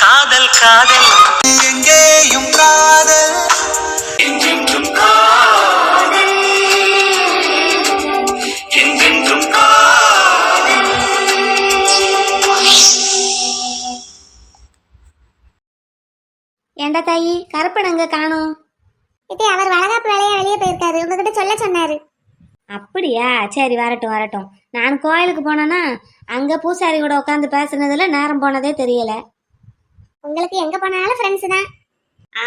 காதல் காதல். எங்கேயும் காதல். என்றென்றும் காதல். ஏண்டா தாயி கருப்பனங்க காணும். இதே அவர் வளகாப்பு வேலையா வெளியே போயிருக்காரு. உங்ககிட்ட சொல்ல சொன்னாரு. அப்படியா? சரி வரட்டும் வரட்டும். நான் கோயிலுக்கு போனேன்னா அங்கே பூசாரி கூட உட்காந்து பேசுனதுல நேரம் போனதே தெரியல. உங்களுக்கு எங்க போனாலும் ஃப்ரெண்ட்ஸ் தான்.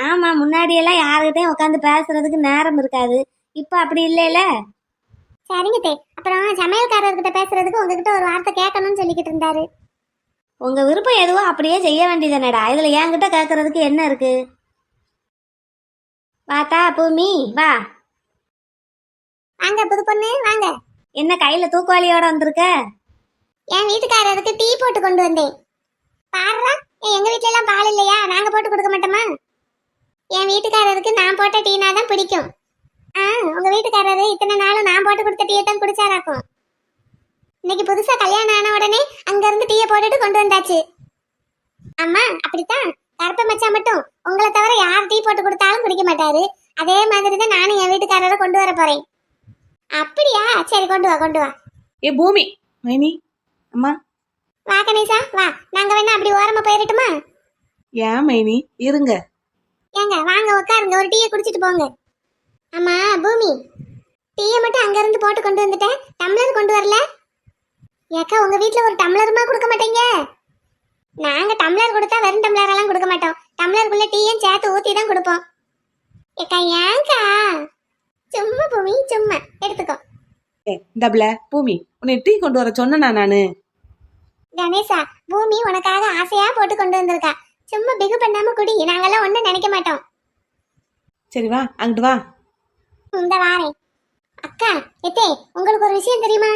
ஆமாம் முன்னாடியெல்லாம் யாருக்கிட்டையும் உட்காந்து பேசுறதுக்கு நேரம் இருக்காது. இப்போ அப்படி இல்லைல்ல சரிங்க தே அப்புறம் சமையல்காரர்கிட்ட பேசுறதுக்கு உங்ககிட்ட ஒரு வார்த்தை கேட்கணும்னு சொல்லிக்கிட்டு இருந்தாரு. உங்கள் விருப்பம் எதுவோ அப்படியே செய்ய வேண்டியதானடா இதில் என்கிட்ட கேட்கறதுக்கு என்ன இருக்கு? வாத்தா பூமி வா. வாங்க புது பொண்ணு வாங்க. என்ன கையில் தூக்குவாளியோட வந்திருக்க? என் வீட்டுக்காரருக்கு டீ போட்டு கொண்டு வந்தேன். பாடுறா? ஏன் எங்க வீட்ல எல்லாம் பால் இல்லையா? நாங்க போட்டு கொடுக்க மாட்டோமா? என் வீட்டுக்காரருக்கு நான் போட்ட டீனா தான் பிடிக்கும். ஆ உங்க வீட்டுக்காரரு இத்தனை நாளும் நான் போட்டு கொடுத்த டீயை தான் குடிச்சாராக்கும். இன்னைக்கு புதுசா கல்யாணம் ஆன உடனே அங்க இருந்து டீயை போட்டுட்டு கொண்டு வந்தாச்சு. அம்மா அப்படித்தான். கருப்ப மச்சா மட்டும் உங்களை தவிர யார் டீ போட்டு கொடுத்தாலும் குடிக்க மாட்டாரு. அதே மாதிரி தான் நானும் என் வீட்டுக்காரரை கொண்டு வர போறேன். அப்படியா? சரி கொண்டு வா கொண்டு வா. ஏ பூமி மைனி அம்மா. வா கணேசா வா. நாங்க வேணா அப்படி ஓரமா போயிரட்டுமா? ஏன் மைனி? இருங்க. ஏங்க வாங்க உட்காருங்க ஒரு டீயை குடிச்சிட்டு போங்க. ஆமா பூமி டீயை மட்டும் அங்க இருந்து போட்டு கொண்டு வந்துட்டேன். டம்ளர் கொண்டு வரல. ஏக்கா உங்க வீட்ல ஒரு டம்ளருமா கொடுக்க மாட்டீங்க? நாங்க டம்ளர் கொடுத்தா வெறும் டம்ளர் எல்லாம் கொடுக்க மாட்டோம். டம்ளருக்குள்ள டீயும் சேர்த்து ஊத்தி தான் கொடுப்போம். ஏக்கா ஏங்கா? சும்மா பூமி சும்மா. எடுத்துக்கோ. டபுள பூமி உன்னை டீ கொண்டு வர சொன்னனா நானு? கணேசா பூமி உனக்காக ஆசையா போட்டு கொண்டு வந்திருக்கா. சும்மா பிகு பண்ணாம குடி நாங்கெல்லாம் ஒண்ணும் நினைக்க மாட்டோம். சரி வா அங்கிட்டு வா. இந்த வாரேன் அக்கா எத்தே உங்களுக்கு ஒரு விஷயம் தெரியுமா?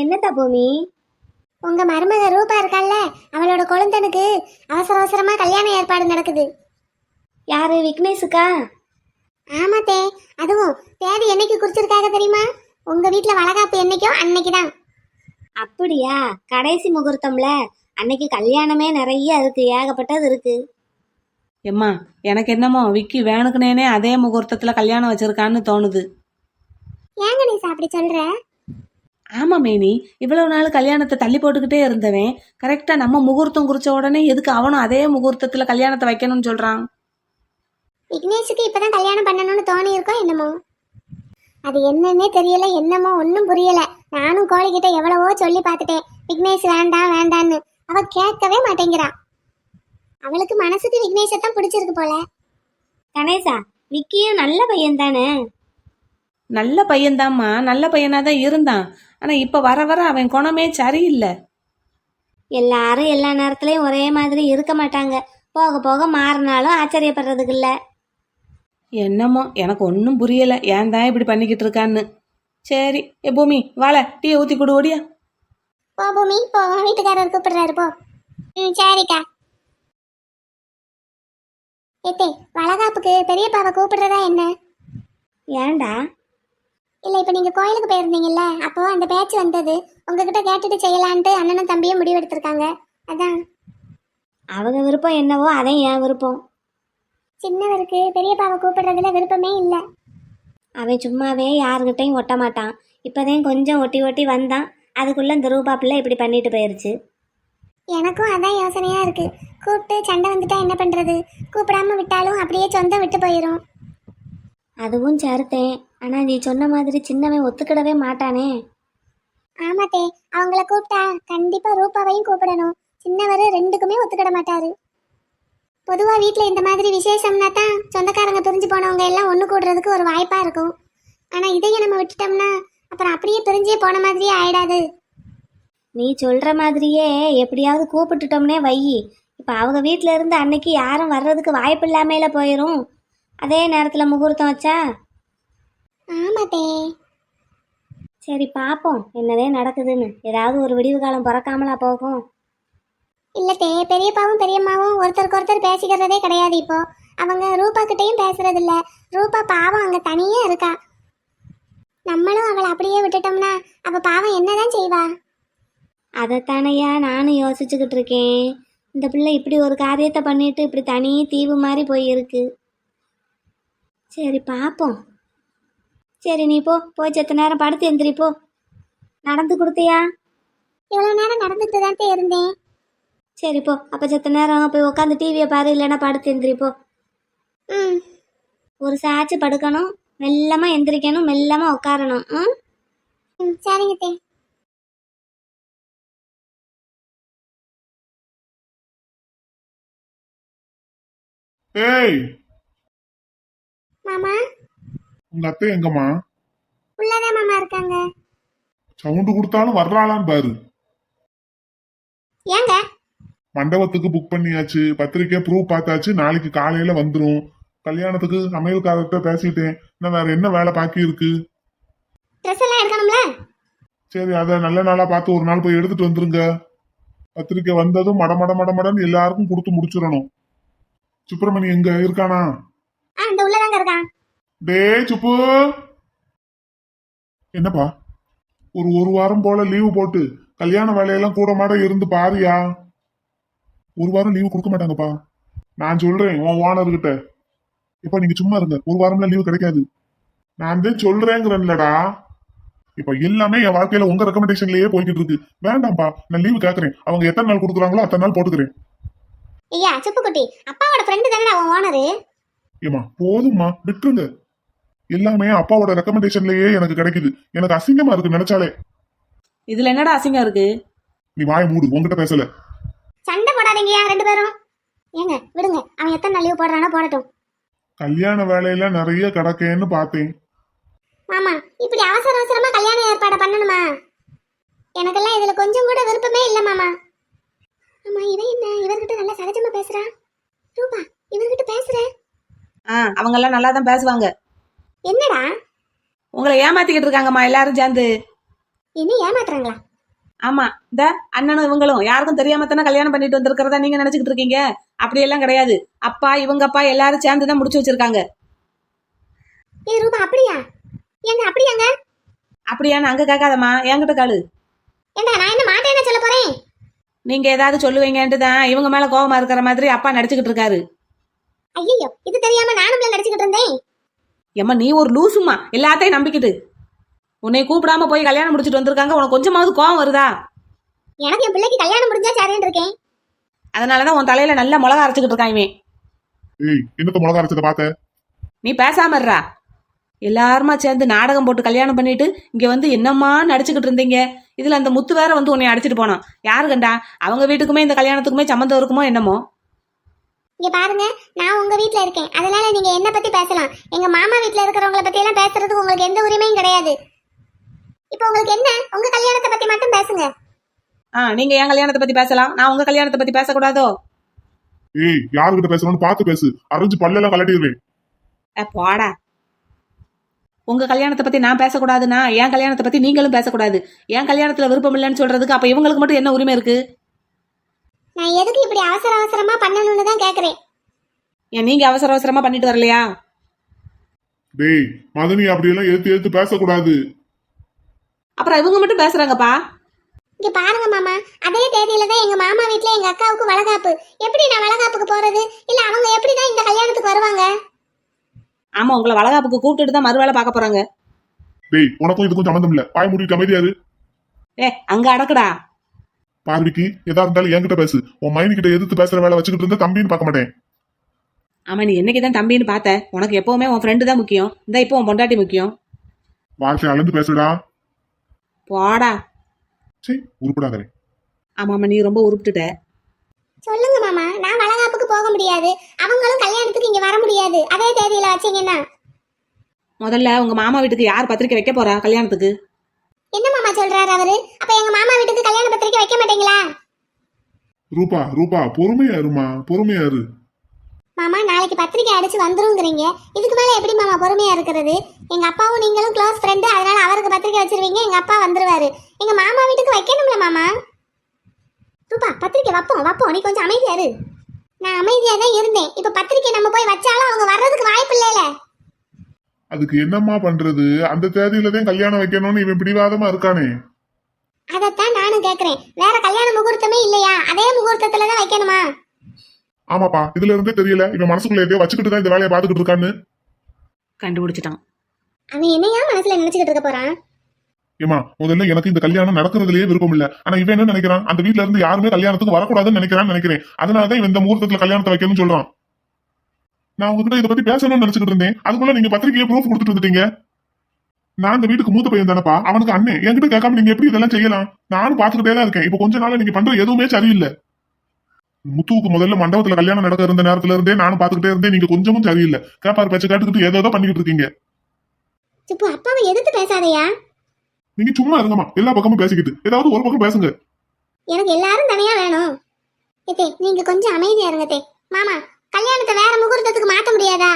என்னத்தா பூமி? உங்க மருமக ரூபா இருக்கால்ல அவளோட குழந்தனுக்கு அவசர அவசரமா கல்யாண ஏற்பாடு நடக்குது. யாரு விக்னேஷுக்கா? ஆமாத்தே அதுவும் தேதி என்னைக்கு குறிச்சிருக்காங்க தெரியுமா? உங்க வீட்ல வளகாப்பு என்னைக்கோ அன்னைக்கு தான் அப்படியா? கடைசி முகூர்த்தம்ல? அன்னைக்கு கல்யாணமே நிறைய இருக்கு ஏகப்பட்டது இருக்கு. எம்மா எனக்கு என்னமோ விக்கி வேணுக்குனேனே அதே முகூர்த்தத்துல கல்யாணம் வச்சிருக்கான்னு தோணுது. ஏங்க நீ அப்படி சொல்ற? ஆமா மேனி. இவ்வளவு நாள் கல்யாணத்தை தள்ளி போட்டுக்கிட்டே இருந்தவன். கரெக்டா நம்ம முகூர்த்தம் குறிச்ச உடனே எதுக்கு அவனும் அதே முகூர்த்தத்துல கல்யாணத்தை வைக்கணும்னு சொல்றான்? விக்னேஷுக்கு இப்பதான் கல்யாணம் பண்ணணும்னு தோணி இருக்கோ என்னமோ? அது என்னன்னே தெரியல என்னமோ ஒன்றும் புரியல. நானும் கோழிக்கிட்ட எவ்வளவோ சொல்லி பார்த்துட்டேன். விக்னேஷ் வேண்டாம் வேண்டான்னு. அவ கேட்கவே மாட்டேங்கிறா. அவளுக்கு மனசுக்கு விக்னேஷை தான் பிடிச்சிருக்கு போல. கணேசா விக்கியும் நல்ல பையன் தானே நல்ல பையன்தாம்மா. நல்ல பையனா தான் இருந்தான். ஆனா இப்ப வர வர அவன் குணமே சரியில்லை. எல்லாரும் எல்லா நேரத்துலயும் ஒரே மாதிரி இருக்க மாட்டாங்க. போக போக மாறினாலும் ஆச்சரியப்படுறதுக்கு இல்ல. என்னமோ எனக்கு ஒன்றும் புரியல. ஏன் தான் இப்படி பண்ணிக்கிட்டு இருக்கான்னு. சரி ஏ பூமி வாழ டீயை ஊத்தி கொடு ஓடியா. போ பூமி போ. உன் வீட்டுக்காரர் கூப்பிடுறாரு போ. ம் சரிக்கா. ஏத்தே வளகாப்புக்கு பெரியப்பாவை கூப்பிடுறதா என்ன? ஏன்டா? இல்ல இப்ப நீங்க கோயிலுக்கு போயிருந்தீங்கல்ல அப்போ அந்த பேச்சு வந்தது. உங்ககிட்ட கேட்டுட்டு செய்யலான்ட்டு அண்ணனும் தம்பியும் முடிவெடுத்திருக்காங்க. அதான். அவங்க விருப்பம் என்னவோ அதே என் விருப்பம். சின்னவருக்கு பெரியப்பாவை கூப்பிடுறதுல விருப்பமே இல்ல. அவன் சும்மாவே யாருக்கிட்டையும் ஒட்ட மாட்டான். இப்போதான் கொஞ்சம் ஒட்டி ஒட்டி வந்தான். அதுக்குள்ள இந்த ரூபா பிள்ளை இப்படி பண்ணிட்டு போயிருச்சு. எனக்கும் அதான் யோசனையா இருக்கு. கூப்பிட்டு சண்டை வந்துட்டா என்ன பண்றது? கூப்பிடாம விட்டாலும் அப்படியே சொந்தம் விட்டு போயிடும் அதுவும் சேர்த்தேன் ஆனா நீ சொன்ன மாதிரி சின்னவன் ஒத்துக்கிடவே மாட்டானே. ஆமாத்தே அவங்கள கூப்பிட்டா கண்டிப்பா ரூபாவையும் கூப்பிடணும். சின்னவர் ரெண்டுக்குமே ஒத்துக்கிட மாட்டாரு. பொதுவா வீட்ல இந்த மாதிரி விசேஷம்னா தான் சொந்தக்காரங்க பிரிஞ்சு போனவங்க எல்லாம் ஒண்ணு கூடுறதுக்கு ஒரு வாய்ப்பா இருக்கும். ஆனா இதையும் நம்ம விட்டுட்டோம்னா அப்புறம் அப்படியே பிரிஞ்சே போன மாதிரியே ஆயிடாது. நீ சொல்ற மாதிரியே எப்படியாவது கூப்பிட்டுட்டோம்னே வை. இப்போ அவங்க வீட்டில் இருந்து அன்னைக்கு யாரும் வர்றதுக்கு வாய்ப்பு இல்லாமையில போயிடும் அதே நேரத்தில் முகூர்த்தம் வச்சா? ஆமாத்தே சரி பார்ப்போம் என்னதே நடக்குதுன்னு. ஏதாவது ஒரு விடிவு காலம் பிறக்காமலா போகும். இல்லத்தே பெரியப்பாவும் பெரியம்மாவும் ஒருத்தருக்கு ஒருத்தர் பேசிக்கிறதே கிடையாது இப்போ. அவங்க ரூபா கிட்டயும் பேசுறது இல்ல ரூபா பாவம் அங்க தனியே இருக்கா. நம்மளும் அவளை அப்படியே விட்டுட்டோம்னா அவ பாவம் என்னதான் செய்வா? அதைத்தானையா நானும் யோசிச்சுக்கிட்டு இருக்கேன். இந்த பிள்ளை இப்படி ஒரு காரியத்தை பண்ணிட்டு இப்படி தனி தீவு மாதிரி போயிருக்கு. சரி பார்ப்போம் சரி நீ போ. போய் செத்த நேரம் படுத்து எந்திரிப்போ நடந்து கொடுத்தியா? இவ்வளவு நேரம் நடந்துட்டு தான் இருந்தேன். சரி போ அப்போ செத்த நேரம் போய் உட்காந்து டிவியை பாரு இல்லைன்னா படுத்து எந்திரி போ. ம். ஒரு சாச்சு படுக்கணும் மெல்லமாக எந்திரிக்கணும் மெல்லமாக உட்காரணும் ம்? ம் சரிங்க தே. ஏய்! மாமா? உங்க அத்தை எங்கம்மா? உள்ளதான் மாமா இருக்காங்க. சவுண்டு கொடுத்தாலும் வர்றாளான்னு பாரு. ஏங்க? மண்டபத்துக்கு புக் பண்ணியாச்சு பத்திரிக்கை ப்ரூவ் பார்த்தாச்சு நாளைக்கு காலையில வந்துரும். கல்யாணத்துக்கு சமையல்காரர்கிட்ட பேசிட்டேன். இன்னும் வேற என்ன வேலை பாக்கி இருக்கு? ட்ரெஸ் எல்லாம் எடுக்கணும்ல? சரி அத நல்ல நாளா பார்த்து ஒரு நாள் போய் எடுத்துட்டு வந்துருங்க. பத்திரிக்கை வந்ததும் மட மட மட மடன்னு எல்லாருக்கும் கொடுத்து முடிச்சிடணும். சுப்பிரமணி எங்க? இருக்கானா? ஆ இந்த உள்ளதாங்க இருக்கான். டேய் சுப்பு. என்னப்பா? ஒரு ஒரு வாரம் போல லீவு போட்டு கல்யாண வேலையெல்லாம் கூட மாட இருந்து பாரியா? ஒரு வாரம் லீவு கொடுக்க மாட்டாங்கப்பா. நான் சொல்றேன் உன் ஓனர் கிட்ட. இப்ப நீங்க சும்மா இருங்க. ஒரு வாரம்ல லீவு கிடைக்காது. நான் தான் சொல்றேங்கிறேன்லடா. இப்ப எல்லாமே என் வாழ்க்கையில உங்க ரெக்கமெண்டேஷன்லயே போய்கிட்டு இருக்கு. வேண்டாம்ப்பா நான் லீவு கேக்குறேன். அவங்க எத்தனை நாள் கொடுக்குறாங்களோ அத்தனை நாள் போட்டுக்கிறேன். ஐயா சுப்புக்குட்டி அப்பாவோட ஃப்ரெண்டு தானே அவன் ஓனரு ஏமா போதும்மா விட்டுருங்க. எல்லாமே அப்பாவோட ரெக்கமெண்டேஷன்லயே எனக்கு கிடைக்குது. எனக்கு அசிங்கமா இருக்கு நினைச்சாலே. இதுல என்னடா அசிங்கம் இருக்கு? நீ வாய மூடு உன்கிட்ட பேசல. போடாதீங்கயா ரெண்டு பேரும்? ஏங்க விடுங்க அவன் எத்தனை நாள் லீவ் போடுறானோ போடட்டும். கல்யாண வேலையில நிறைய கிடக்கேன்னு பார்த்தேன். மாமா இப்படி அவசர அவசரமா கல்யாண ஏற்பாடு பண்ணணுமா? எனக்கெல்லாம் இதுல கொஞ்சம் கூட விருப்பமே இல்ல மாமா. ஆமா இவன் என்ன? இவர்கிட்ட நல்லா சகஜமா பேசுறா? ரூபா இவர்கிட்ட பேசுற? ஆ அவங்க எல்லாம் நல்லா தான் பேசுவாங்க. என்னடா? உங்களை ஏமாத்திக்கிட்டு இருக்காங்கம்மா எல்லாரும் சேர்ந்து. என்ன ஏமாத்துறாங்களா? ஆமா. இந்த அண்ணனும் இவங்களும். யாருக்கும் தெரியாம தானே கல்யாணம் பண்ணிட்டு வந்திருக்கிறதா நீங்க நினைச்சுக்கிட்டு இருக்கீங்க? அப்படியெல்லாம் கிடையாது. அப்பா இவங்க அப்பா எல்லாரும் சேர்ந்து தான் முடிச்சு வச்சிருக்காங்க. ஏ ரூபா அப்படியா? ஏங்க அப்படியாங்க? அப்படியான்னு அங்க கேட்காதம்மா. என்கிட்ட காலு ஏண்டா நான் என்ன மாட்டேன்னு சொல்ல போறேன்? நீங்க ஏதாவது சொல்லுவீங்கன்ட்டு தான் இவங்க மேல கோவமா இருக்கிற மாதிரி அப்பா நடிச்சுக்கிட்டு இருக்காரு. ஐயோ இது தெரியாம நானும் நடிச்சுக்கிட்டு இருந்தேன். ஏம்மா நீ ஒரு லூசுமா எல்லாத்தையும் நம்பிக்கிட்டு. உன்னை கூப்பிடாம போய் கல்யாணம் முடிச்சிட்டு வந்திருக்காங்க. உனக்கு கொஞ்சமாவது கோவம் வருதா? எனக்கு என் பிள்ளைக்கு கல்யாணம் முடிஞ்சா சரின்னு இருக்கேன். அதனாலதான் உன் தலையில நல்ல மிளகா அரைச்சுக்கிட்டு இருக்கான் இவன். ஏய் என்னத்த மிளகா அரைச்சத பார்த்த? நீ பேசாம இருடா. எல்லாருமா சேர்ந்து நாடகம் போட்டு கல்யாணம் பண்ணிட்டு இங்க வந்து என்னம்மா நடிச்சுக்கிட்டு இருந்தீங்க? இதுல அந்த முத்து வேற வந்து உன்னை அடிச்சிட்டு போனான். யாரு கண்டா? அவங்க வீட்டுக்குமே இந்த கல்யாணத்துக்குமே சம்மந்தம் இருக்குமோ என்னமோ? இங்க பாருங்க நான் உங்க வீட்ல இருக்கேன். அதனால நீங்க என்ன பத்தி பேசலாம். எங்க மாமா வீட்ல இருக்கிறவங்கள பத்தி எல்லாம் பேசுறதுக்கு உங்களுக்கு எந்த உரிமையும் கிடையாது. இப்போ உங்களுக்கு என்ன? உங்க கல்யாணத்தை பத்தி மட்டும் பேசுங்க. ஆ நீங்க என் கல்யாணத்தை பத்தி பேசலாம். நான் உங்க கல்யாணத்தை பத்தி பேசக்கூடாதோ? ஏய் யாருகிட்ட பேசணும்னு பார்த்து பேசு. அரைஞ்சு பல்லெல்லாம் கலட்டிடுவேன் ஏ, போடா. உங்க கல்யாணத்தை பத்தி நான் பேசக்கூடாதுன்னா என் கல்யாணத்தை பத்தி நீங்களும் பேசக்கூடாது. என் கல்யாணத்துல விருப்பம் இல்லைன்னு சொல்றதுக்கு அப்ப இவங்களுக்கு மட்டும் என்ன உரிமை இருக்கு? நான் எதுக்கு இப்படி அவசர அவசரமா பண்ணணும்னு தான் கேக்குறேன். ஏன் நீங்க அவசர அவசரமா பண்ணிட்டு வரலையா? டேய் மதனி அப்படியெல்லாம் எடுத்து எடுத்து பேசக்கூடாது. அப்புறம் இவங்க மட்டும் பேசுறாங்கப்பா. இங்க பாருங்க மாமா அதே தேதியில தான் எங்க மாமா வீட்ல எங்க அக்காவுக்கு வளகாப்பு. எப்படி நான் வளகாப்புக்கு போறது? இல்ல அவங்க எப்படி தான் இந்த கல்யாணத்துக்கு வருவாங்க? ஆமா உங்களை வளகாப்புக்கு கூப்பிட்டுட்டு தான் மறுவேளை பார்க்க போறாங்க. டேய் உனக்கும் இதுக்கும் சம்மந்தம் இல்ல. பாய் மூடிட்டு அமைதியாரு ஏ அங்க அடக்குடா. பார்விக்கு எதா இருந்தாலும் என்கிட்ட பேசு. உன் மைனி கிட்ட எதிர்த்து பேசுற வேலை வச்சுக்கிட்டு இருந்தா தம்பின்னு பார்க்க மாட்டேன். ஆமா நீ என்னைக்கு தான் தம்பின்னு பார்த்த? உனக்கு எப்பவுமே உன் ஃப்ரெண்டு தான் முக்கியம். இந்த இப்போ உன் பொண்டாட்டி முக்கியம். வாழ்க்கை அளந்து பேசுடா. போடா சரி உருப்படாதே ஆமாம்மா நீ ரொம்ப உருப்பிட்டுட்ட. சொல்லுங்க மாமா. நான் வளகாப்புக்கு போக முடியாது. அவங்களும் கல்யாணத்துக்கு இங்க வர முடியாது. அதே தேதியில வச்சீங்கன்னா முதல்ல உங்க மாமா வீட்டுக்கு யார் பத்திரிக்கை வைக்க போறா கல்யாணத்துக்கு? என்ன மாமா சொல்றாரு அவரு? அப்ப எங்க மாமா வீட்டுக்கு கல்யாண பத்திரிக்கை வைக்க மாட்டீங்களா? ரூபா ரூபா பொறுமையா இருமா பொறுமையா இரு. மாமா நாளைக்கு பத்திரிக்கை அடிச்சு வந்துருங்கிறீங்க. இதுக்கு மேல எப்படி மாமா பொறுமையா இருக்கிறது? எங்க அப்பாவும் நீங்களும் க்ளோஸ் ஃப்ரெண்டு அதனால அவருக்கு பத்திரிக்கை வச்சிருவீங்க எங்க அப்பா வந்துருவாரு. எங்க மாமா வீட்டுக்கு வைக்கணும்ல மாமா? ரூபா பத்திரிக்கை வைப்போம் வைப்போம். நீ கொஞ்சம் அமைதியா இரு. நான் அமைதியா தான் இருந்தேன். இப்ப பத்திரிக்கை நம்ம போய் வச்சாலும் அவங்க வர்றதுக்கு வாய்ப்பு இல்லைல. அதுக்கு என்னம்மா பண்றது? அந்த தேதியில தான் கல்யாணம் வைக்கணும்னு இவன் பிடிவாதமா இருக்கானே. அதைத்தான் நானும் கேக்குறேன். வேற கல்யாண முகூர்த்தமே இல்லையா? அதே முகூர்த்தத்துல தான் வைக்கணுமா? ஆமாப்பா இதுல இருந்தே தெரியல. இவன் மனசுக்குள்ள எதையோ வச்சுக்கிட்டு தான் இந்த வேலையை பார்த்துக்கிட்டு இருக்கான்னு. கண்டுபிடிச்சிட்டான். அவன் என்னையா மனசுல நினைச்சுக்கிட்டு இருக்க போறான்? ஏமா முதல்ல எனக்கு இந்த கல்யாணம் நடக்கிறதுலயே விருப்பம் இல்ல. ஆனா இவன் என்ன நினைக்கிறான்? அந்த வீட்ல இருந்து யாருமே கல்யாணத்துக்கு வரக்கூடாதுன்னு நினைக்கிறான்னு நினைக்கிறேன். அதனாலதான் இவன் இந்த முகூர்த்தத்துல கல்யாணத்தை வைக்கணும்னு சொல்றான். நான் உங்ககிட்ட இதை பத்தி பேசணும்னு நினைச்சிட்டு இருந்தேன். அதுக்குள்ள நீங்க பத்திரிக்கையை ப்ரூஃப் கொடுத்துட்டு வந்துட்டீங்க. நான் இந்த வீட்டுக்கு மூத்த பையன் தானப்பா. அவனுக்கு அண்ணன் என்கிட்ட கேட்காம நீங்க எப்படி இதெல்லாம் செய்யலாம்? நானும் பாத்துக்கிட்டே தான் இருக்கேன். இப்ப கொஞ்ச நாள் நீங்க பண்ற எதுவுமே சரியில்லை. முத்துவுக்கு முதல்ல மண்டபத்துல கல்யாணம் நடக்க இருந்த நேரத்துல இருந்தே நானும் பாத்துக்கிட்டே இருந்தேன். நீங்க கொஞ்சமும் சரியில்லை. கேப்பாரு பேச்ச கேட்டுக்கிட்டு ஏதோ ஏதோ பண்ணிக்கிட்டு இருக்கீங்க. சுப்பு அப்பாவை எதிர்த்து பேசாதயா? நீங்க சும்மா இருங்கம்மா. எல்லா பக்கமும் பேசிக்கிட்டு. ஏதாவது ஒரு பக்கம் பேசுங்க. எனக்கு எல்லாரும் தனியா வேணும். ஏத்தே நீங்க கொஞ்சம் அமைதியா இருங்க தே மாமா கல்யாணத்தை வேற முகூர்த்தத்துக்கு மாத்த முடியாதா?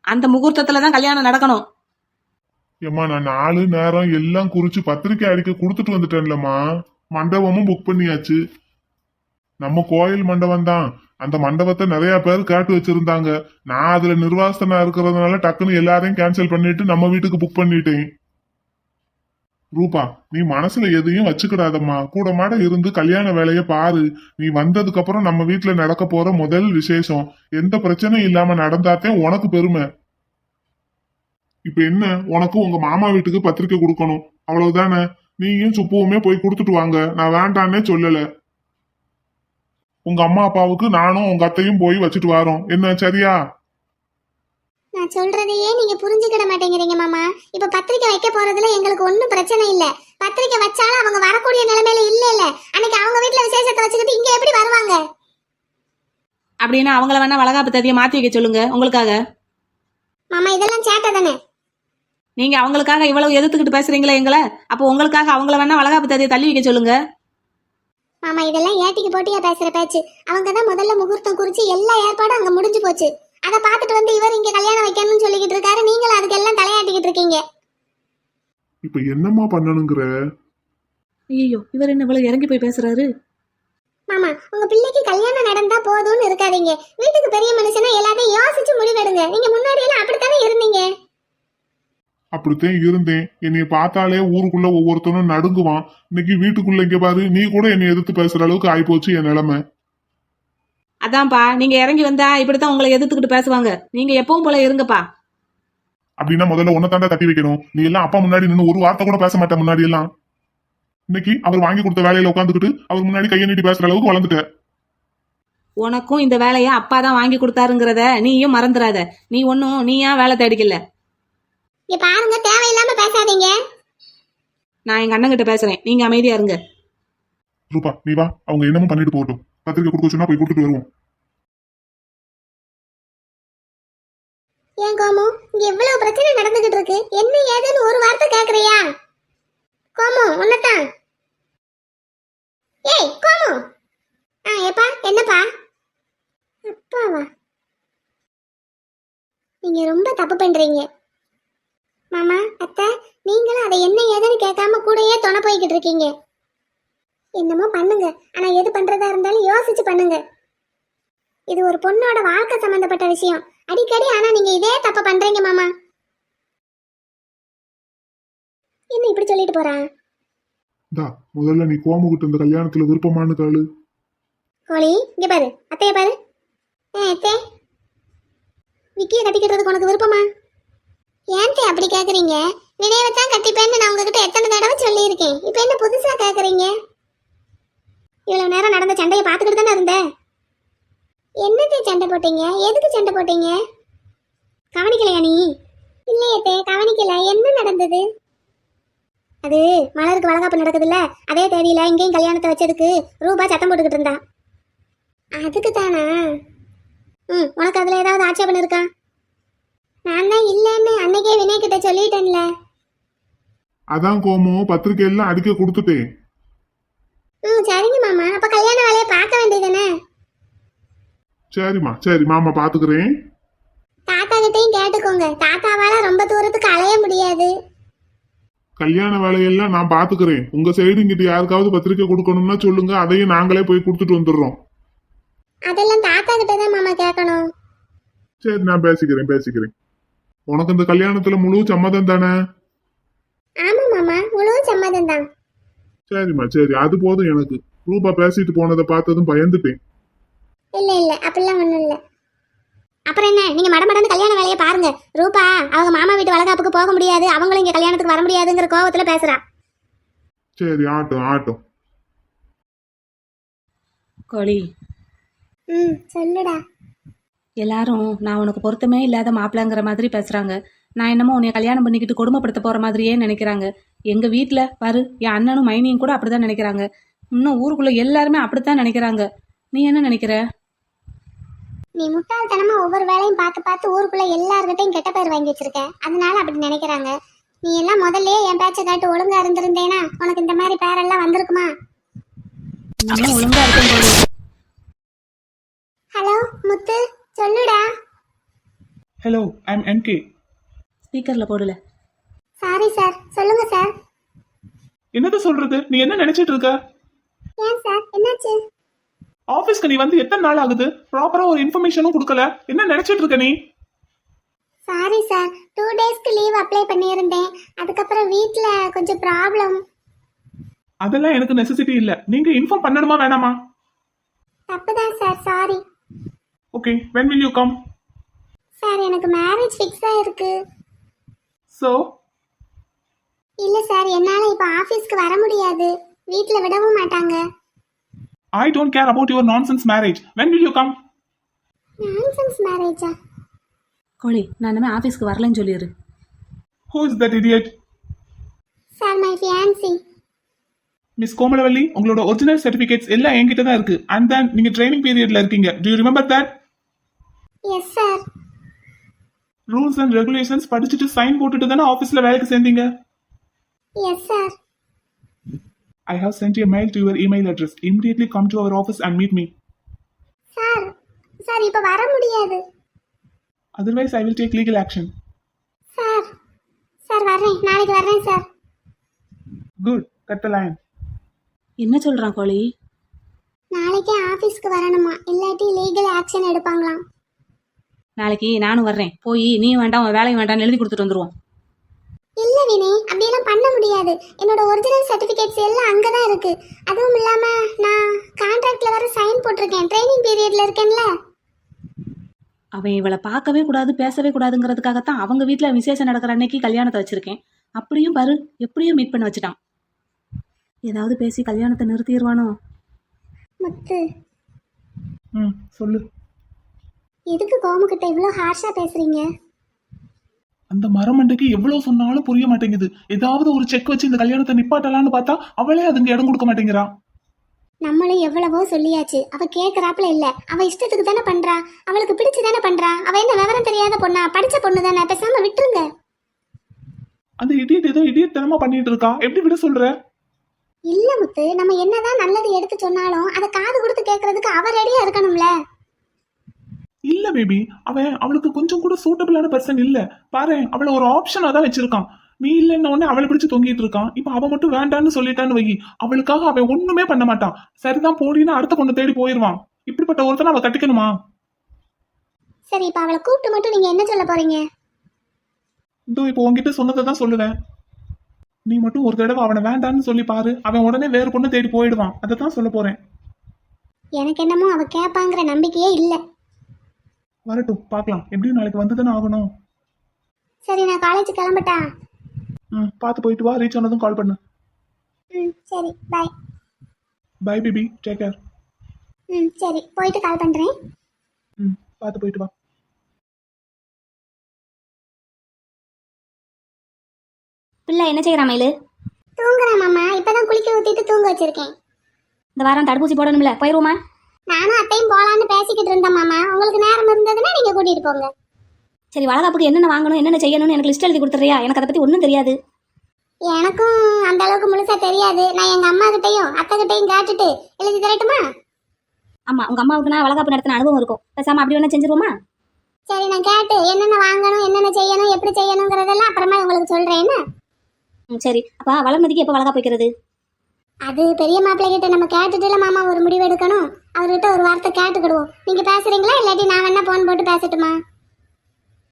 அந்த முகூர்த்தத்துல தான் கல்யாணம் நடக்கணும். ஏம்மா நான் நாலு நேரம் எல்லாம் குறிச்சு பத்திரிக்கை அடிக்க கொடுத்துட்டு வந்துட்டேன்லம்மா. மண்டபமும் புக் பண்ணியாச்சு. நம்ம கோயில் மண்டபம் தான். அந்த மண்டபத்தை நிறைய பேர் கேட்டு வச்சிருந்தாங்க. நான் அதுல நிர்வாசனா இருக்கிறதுனால டக்குன்னு எல்லாரையும் கேன்சல் பண்ணிட்டு நம்ம வீட்டுக்கு புக் பண்ணிட்டேன். ரூபா நீ மனசுல எதையும் வச்சுக்கிடாதம்மா. கூட மாட இருந்து கல்யாண வேலைய பாரு. நீ வந்ததுக்கு அப்புறம் நம்ம வீட்டுல நடக்க போற முதல் விசேஷம். எந்த பிரச்சனையும் இல்லாம நடந்தாத்தே உனக்கு பெருமை. இப்ப என்ன? உனக்கு உங்க மாமா வீட்டுக்கு பத்திரிக்கை கொடுக்கணும். அவ்வளவுதானே? நீயும் சுப்புவுமே போய் கொடுத்துட்டு வாங்க. நான் வேண்டான்னே சொல்லல. உங்க அம்மா அப்பாவுக்கு நானும் உங்க அத்தையும் போய் வச்சுட்டு வரோம். என்ன சரியா? நான் சொல்றதையே நீங்க புரிஞ்சுக்கிட மாட்டேங்கிறீங்க மாமா. இப்ப பத்திரிக்கை வைக்க போறதுல எங்களுக்கு ஒண்ணும் பிரச்சனை இல்ல. பத்திரிக்கை வச்சாலும் அவங்க வரக்கூடிய நிலைமையில இல்ல இல்ல அன்னைக்கு அவங்க வீட்ல விசேஷத்தை வச்சுக்கிட்டு இங்க எப்படி வருவாங்க? அப்படின்னா அவங்கள வேணா வளகாப்பு தேதியை மாத்தி வைக்க சொல்லுங்க. உங்களுக்காக. மாமா இதெல்லாம் சேட்டை தானே? நீங்க அவங்களுக்காக இவ்வளவு எதிர்த்துக்கிட்டு பேசுறீங்களே எங்களை. அப்போ உங்களுக்காக அவங்கள வேணா வளகாப்பு தேதியை தள்ளி வைக்க சொல்லுங்க. மாமா இதெல்லாம் ஏட்டிக்கு போட்டியா பேசுற பேச்சு. அவங்க தான் முதல்ல முகூர்த்தம் குறிச்சு எல்லா ஏற்பாடும் அங்க முடிஞ்சு போச்சு. அதை பார்த்துட்டு வந்து இவர் இங்க கல்யாணம் வைக்கணும்னு சொல்லிக்கிட்டு இருக்காரு. நீங்களும் அதுக்கு எல்லாம் தலையாட்டிக்கிட்டு இருக்கீங்க. இப்ப என்னம்மா பண்ணணுங்கிற? ஐயோ இவர் என்ன இவ்வளவு இறங்கி போய் பேசுறாரு? மாமா உங்க பிள்ளைக்கு கல்யாணம் நடந்தா போதும்னு இருக்காதீங்க. வீட்டுக்கு பெரிய மனுஷனா எல்லாத்தையும் யோசிச்சு முடிவெடுங்க. நீங்க முன்னாடி எல்லாம் அப்படித்தானே இருந்தீங்க? அப்படித்தான் இருந்தேன். என்னைய பார்த்தாலே ஊருக்குள்ள ஒவ்வொருத்தனும் நடுங்குவான். இன்னைக்கு வீட்டுக்குள்ள இங்க பாரு நீ கூட என்னை எதிர்த்து பேசுற அளவுக்கு ஆயிப்போச்சு என் நிலைமை. அதான்ப்பா நீங்க இறங்கி வந்தா இப்படித்தான் உங்களை எதிர்த்துக்கிட்டு பேசுவாங்க. நீங்க எப்பவும் போல இருங்கப்பா. அப்படின்னா முதல்ல உன்னை தாண்டா தட்டி வைக்கணும். நீ எல்லாம் அப்பா முன்னாடி நின்று ஒரு வார்த்தை கூட பேச மாட்டேன் முன்னாடி எல்லாம். இன்னைக்கு அவர் வாங்கி கொடுத்த வேலையில உட்காந்துக்கிட்டு அவர் முன்னாடி கையை நீட்டி பேசுற அளவுக்கு வளர்ந்துட்ட. உனக்கும் இந்த வேலையை அப்பா தான் வாங்கி கொடுத்தாருங்கிறத நீயும் மறந்துடாத நீ ஒன்னும் நீயா வேலை தேடிக்கல? இங்க பாருங்க தேவையில்லாம பேசாதீங்க. நான் எங்க அண்ணன் கிட்ட பேசுறேன். நீங்க அமைதியா இருங்க. ரூபா நீ வா. அவங்க என்னமோ பண்ணிட்டு போகட்டும். பத்திரிக்கை கொடுக்க சொன்னா போய் கொடுத்துட்டு வருவோம். ஏன் கோமு? இங்க எவ்வளவு பிரச்சனை நடந்துகிட்டு இருக்கு. என்ன ஏதுன்னு ஒரு வார்த்தை கேக்குறியா? கோமு உன்னதான் ஏய் கோமு! ஆ ஏப்பா என்னப்பா? அப்பாவா? நீங்க ரொம்ப தப்பு பண்றீங்க. மாமா அத்தை நீங்களும் அதை என்ன ஏதுன்னு கேட்காம கூடயே துணை போய்கிட்டு இருக்கீங்க. என்னமோ பண்ணுங்க. ஆனா எது பண்றதா இருந்தாலும் யோசிச்சு பண்ணுங்க. இது ஒரு பொண்ணோட வாழ்க்கை சம்பந்தப்பட்ட விஷயம். அடிக்கடி ஆனா நீங்க இதே தப்ப பண்றீங்க மாமா. என்ன இப்படி சொல்லிட்டு போறா? இந்தா முதல்ல நீ கோமுகிட்ட இந்த கல்யாணத்துல விருப்பமான காலு. கோழி இங்க பாரு. அத்தைய பாரு. ஏ அத்தே. விக்கிய கட்டிக்கிறதுக்கு உனக்கு விருப்பமா? ஏன்ட்டு அப்படி கேக்குறீங்க? நினைவை தான் கட்டிப்பேன்னு நான் உங்ககிட்ட எத்தனை தடவை சொல்லியிருக்கேன். இப்போ என்ன புதுசா கேக்குறீங்க? இவ்வளவு நேரம் நடந்த சண்டையை பார்த்துக்கிட்டு தானே இருந்தேன் என்னத்தை சண்டை போட்டீங்க? எதுக்கு சண்டை போட்டீங்க? கவனிக்கலையா நீ? இல்லையத்தே கவனிக்கல. என்ன நடந்தது? அது மலருக்கு வளகாப்பு நடக்குதுல்ல? அதே தேதியில இங்கேயும் கல்யாணத்தை வச்சதுக்கு ரூபா சத்தம் போட்டுக்கிட்டு இருந்தா. அதுக்கு தானா? ம் உனக்கு அதில் ஏதாவது ஆட்சேபனை இருக்கா? நான் தான் இல்லைன்னு அன்னைக்கே வினய் கிட்ட சொல்லிட்டேன்ல. அதான் கோமு பத்திரிக்கை எல்லாம் அடிக்க கொடுத்துட்டேன். ம் சரிங்க மாமா. அப்ப கல்யாண வேலையை பார்க்க வேண்டியதானே சரிம்மா சரி மாமா பாத்துக்கிறேன் தாத்தா கிட்டையும் கேட்டுக்கோங்க. தாத்தாவால ரொம்ப தூரத்துக்கு அலைய முடியாது. கல்யாண வேலையெல்லாம் நான் பாத்துக்கிறேன் உங்க சைடு இங்கிட்ட யாருக்காவது பத்திரிக்கை கொடுக்கணும்னா சொல்லுங்க. அதையும் நாங்களே போய் கொடுத்துட்டு வந்துடுறோம். அதெல்லாம் தாத்தா கிட்ட தான் மாமா கேட்கணும். சரி நான் பேசிக்கிறேன் பேசிக்கிறேன். உனக்கு இந்த கல்யாணத்துல முழு சம்மதம் தானே? ஆமா மாமா முழு சம்மதம் தான். சரிம்மா சரி. அது போதும் எனக்கு. ரூபா பேசிட்டு போனதை பார்த்ததும் பயந்துட்டேன். இல்ல இல்ல. அப்படிலாம் ஒண்ணும் இல்ல. அப்புறம் என்ன? நீங்க மடமடன்னு கல்யாண வேலையை பாருங்க. ரூபா அவங்க மாமா வீட்டு வளகாப்புக்கு போக முடியாது. அவங்களும் இங்க கல்யாணத்துக்கு வர முடியாதுங்கிற கோவத்துல பேசுறா. சரி ஆட்டும் ஆட்டும். கோழி. ம் சொல்லுடா. எல்லாரும் நான் உனக்கு பொருத்தமே இல்லாத மாப்பிள்ளைங்கிற மாதிரி பேசுறாங்க. நான் என்னமோ உன்னை கல்யாணம் பண்ணிக்கிட்டு கொடுமைப்படுத்த போற மாதிரியே நினைக்கிறாங்க. எங்க வீட்ல பாரு என் அண்ணனும் மைனியும் கூட அப்படிதான் நினைக்கிறாங்க. இன்னும் ஊருக்குள்ள எல்லாருமே அப்படித்தான் நினைக்கிறாங்க. நீ என்ன நினைக்கிற? நீ முட்டாள்தனமா ஒவ்வொரு வேலையும் பார்த்து பார்த்து ஊருக்குள்ள எல்லார்கிட்டையும் கெட்ட பேர் வாங்கி வச்சிருக்க. அதனால அப்படி நினைக்கிறாங்க. நீ எல்லாம் முதல்ல என் பேச்சை கேட்டு ஒழுங்கா இருந்திருந்தேனா உனக்கு இந்த மாதிரி பேரெல்லாம் வந்திருக்குமா? ஒழுங்கா இருக்கும் ஹலோ முத்து. சொல்லுடா. ஹலோ ஐம் என்கே ஸ்பீக்கர்ல போடல. சாரி சார் சொல்லுங்க சார் என்னது சொல்றது? நீ என்ன நினைச்சிட்டு இருக்க? ஏன் சார் என்னாச்சு? ஆபீஸ்க்கு நீ வந்து எத்தனை நாள் ஆகுது? ப்ராப்பரா ஒரு இன்ஃபர்மேஷனும் கொடுக்கல. என்ன நினைச்சிட்டு இருக்க நீ? சாரி சார் டூ டேஸ்க்கு லீவ் அப்ளை பண்ணியிருந்தேன். அதுக்கப்புறம் வீட்டில் கொஞ்சம் ப்ராப்ளம் அதெல்லாம் எனக்கு நெசசிட்டி இல்ல. நீங்க இன்ஃபார்ம் பண்ணணுமா வேணாமா? தப்பு தான் sir sorry okay when will you come sir எனக்கு மேரேஜ் ஃபிக்ஸ் ஆயிருக்கு. சோ இல்லை சார் என்னால் இப்போ ஆஃபீஸ்க்கு வர முடியாது. வீட்டில் விடவும் மாட்டாங்க. I don't care about your nonsense marriage when will you come nonsense மேரேஜா கோழி நான் இனிமே ஆஃபீஸ்க்கு வரலன்னு சொல்லிடு who is that idiot? Sir my fiancee miss Komalavalli உங்களோட ஒரிஜினல் சர்டிபிகேட்ஸ் எல்லாம் என்கிட்ட தான் இருக்கு. அண்ட் தென் நீங்க ட்ரைனிங் பீரியட்ல இருக்கீங்க. Do you remember that? Yes sir rules and regulations படிச்சுட்டு சைன் போட்டுட்டு தானே ஆஃபீஸ்ல வேலைக்கு சேர்ந்தீங்க yes sir I have sent you a mail to your email address. Immediately come to our office and meet me. Sir sir இப்போ வர முடியாது Otherwise, I will take legal action. Sir sir வர்றேன் நாளைக்கு வர்றேன் sir Good. Cut the line. என்ன சொல்றான் கோழி நாளைக்கே ஆஃபீஸ்க்கு வரணுமா இல்லாட்டி லீகல் ஆக்ஷன் எடுப்பாங்களாம் நாளைக்கு நானும் வர்றேன். போய் நீ வேண்டாம் உன் வேலையும் வேண்டாம்னு எழுதி கொடுத்துட்டு வந்துருவோம். இல்ல வினி அப்படியெல்லாம் பண்ண முடியாது. என்னோட ஒரிஜினல் சர்டிபிகேட்ஸ் எல்லாம் அங்கே தான் இருக்கு. அதுவும் இல்லாம நான் கான்ட்ராக்ட்ல வர சைன் போட்டிருக்கேன். ட்ரைனிங் பீரியட்ல இருக்கேன்ல. அவன் இவளை பார்க்கவே கூடாது பேசவே கூடாதுங்கிறதுக்காகத்தான் அவங்க வீட்டில் விசேஷம் நடக்கிற அன்னைக்கு கல்யாணத்தை வச்சிருக்கேன். அப்படியும் பாரு எப்படியும் மீட் பண்ண வச்சுட்டான். ஏதாவது பேசி கல்யாணத்தை நிறுத்திடுவானோ? முத்து. ம் சொல்லு. எதுக்கு கோமுகிட்ட இவ்வளோ ஹார்ஷா பேசுறீங்க? அந்த மரமண்டைக்கு எவ்வளவு சொன்னாலும் புரிய மாட்டேங்குது. ஏதாவது ஒரு செக் வச்சு இந்த கல்யாணத்தை நிப்பாட்டலாம்னு பார்த்தா அவளே அதுங்க இடம் கொடுக்க மாட்டேங்கிறா. நம்மளும் எவ்வளவோ சொல்லியாச்சு. அவ கேக்குறாப்புல இல்ல. அவ இஷ்டத்துக்கு தானே பண்றா. அவளுக்கு பிடிச்சு தானே பண்றா. அவ என்ன விவரம் தெரியாத பொண்ணா? படிச்ச பொண்ணு தானே. பேசாம விட்டுருங்க. அந்த இடியட் ஏதோ இடியட் தனமா பண்ணிட்டு இருக்கா? எப்படி விட சொல்ற? இல்ல முத்து நம்ம என்னதான் நல்லது எடுத்து சொன்னாலும் அதை காது கொடுத்து கேக்குறதுக்கு அவ ரெடியா இருக்கணும்ல. இல்ல பேபி அவன் அவளுக்கு கொஞ்சம் கூட சூட்டபிளான பர்சன் இல்ல. பாரு அவளை ஒரு ஆப்ஷனா தான் வச்சிருக்கான். நீ இல்லைன்ன உடனே அவளை பிடிச்சு தொங்கிட்டு இருக்கான். இப்ப அவ மட்டும் வேண்டான்னு சொல்லிட்டான்னு வை அவளுக்காக அவன் ஒண்ணுமே பண்ண மாட்டான். சரிதான் போடின்னு அடுத்த பொண்ணு தேடி போயிருவான். இப்படிப்பட்ட ஒருத்தனை அவ கட்டிக்கணுமா? சரி இப்ப அவளை கூப்பிட்டு மட்டும் நீங்க என்ன சொல்ல போறீங்க? இதோ இப்போ உன்கிட்ட சொன்னதை தான் சொல்லுவேன். நீ மட்டும் ஒரு தடவை அவனை வேண்டான்னு சொல்லி பாரு. அவன் உடனே வேறு பொண்ணு தேடி போயிடுவான். அதை தான் சொல்ல போறேன். எனக்கு என்னமோ அவ கேப்பாங்கிற நம்பிக்கையே இல்ல. வரட்டும் பார்க்கலாம். எப்படியும் நாளைக்கு வந்து தானே ஆகணும். சரி நான் காலேஜ் கிளம்பட்டா? ம் பார்த்து போயிட்டு வா. ரீச் ஆனதும் கால் பண்ணு. ம் சரி bye bye baby take care ம் சரி போயிட்டு கால் பண்றேன். ம் பார்த்து போயிட்டு வா. பிள்ளை என்ன செய்கிறான் மயிலு? தூங்குறேன் மாமா. இப்பதான் குளிக்க ஊத்திட்டு தூங்க வச்சிருக்கேன். இந்த வாரம் தடுப்பூசி போடணும்ல. போயிருவோமா? நானும் அத்தையும் போலான்னு பேசிக்கிட்டு இருந்தேன் மாமா. உங்களுக்கு நேரம் இருந்ததுன்னா நீங்க கூட்டிட்டு போங்க. சரி வளகாப்புக்கு என்னென்ன வாங்கணும் என்னென்ன செய்யணும்னு எனக்கு லிஸ்ட் எழுதி கொடுத்துறியா எனக்கு அதை பற்றி ஒன்றும் தெரியாது. எனக்கும் அந்த அளவுக்கு முழுசா தெரியாது. நான் எங்க அம்மா கிட்டயும் அத்தை கிட்டயும் கேட்டுட்டு எழுதி தரட்டுமா? ஆமாம் உங்கள் அம்மாவுக்கு நான் வளகாப்பு நடத்தின அனுபவம் இருக்கும். பேசாமல் அப்படி ஒன்றா செஞ்சிருவோமா? சரி நான் கேட்டு என்னென்ன வாங்கணும் என்னென்ன செய்யணும் எப்படி செய்யணுங்கிறதெல்லாம் அப்புறமா உங்களுக்கு சொல்றேன் என்ன? ம் சரி. அப்போ வளர்மதிக்கு எப்போ வளகாப்பு வைக்கிறது? அது பெரிய மாப்பிள்ளை கிட்ட நம்ம கேட்டுட்டுல மாமா ஒரு முடிவு எடுக்கணும். அவர்கிட்ட ஒரு வார்த்தை கேட்டுக்கிடுவோம். நீங்க பேசுறீங்களா இல்லாட்டி நான் வேணா போன் போட்டு பேசட்டுமா?